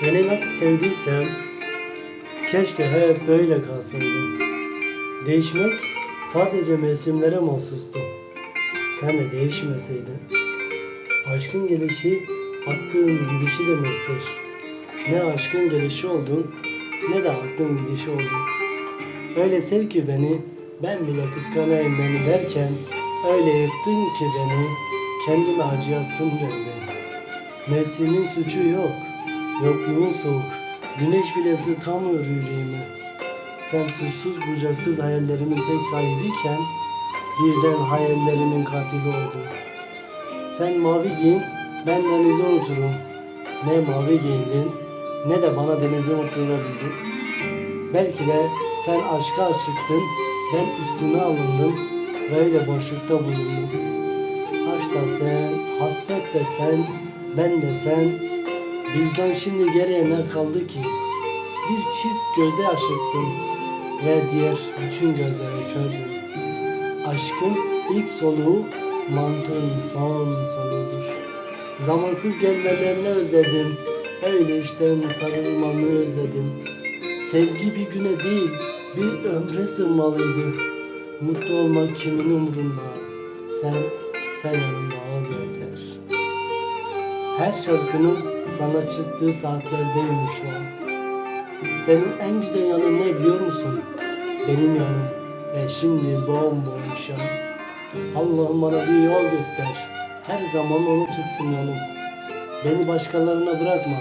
Seni nasıl sevdiysem keşke hep böyle kalsaydım. Değişmek sadece mevsimlere mahsustu. Sen de değişmeseydin. Aşkın gelişi aklın gidişi demektir. Ne aşkın gelişi oldun ne de aklın gidişi oldun. Öyle sev ki beni ben bile kıskanayım beni derken öyle yıktın ki beni kendime acıyasım geldi. Mevsimin suçu yok. Yokluğun soğuk. Güneş bile ısıtamıyor yüreğimi. Sen suçsuz bucaksız hayallerimin tek sahibiyken birden hayallerimin katili oldun. Sen mavi giyin, ben denizi unuturum. Ne mavi giyindin, ne de bana denizi unutturabildin. Belki de sen aşka aşıktın, ben üstüne alındım, böyle boşlukta bulundum. Aşk da sen, hasret de sen, ben de sen. Bizden şimdi geriye ne kaldı ki? Bir çift göze aşıktım ve diğer bütün gözlere kördüm. Aşkın ilk soluğu, mantığın son soluğudur. Zamansız gelmelerini özledim, öyle işten sarılmanı özledim. Sevgi bir güne değil, bir ömre sığmalıydı. Mutlu olmak kimin umrunda? Sen, sen yanımda ol yeter. Her şarkının sana çıktığı saatlerdeyim şu an. Senin en güzel yanın ne biliyor musun? Benim yanım. Ve şimdi bomboş yanım. Allah'ım bana bir yol göster. Her zaman onu çıksın yolum. Beni başkalarına bırakma.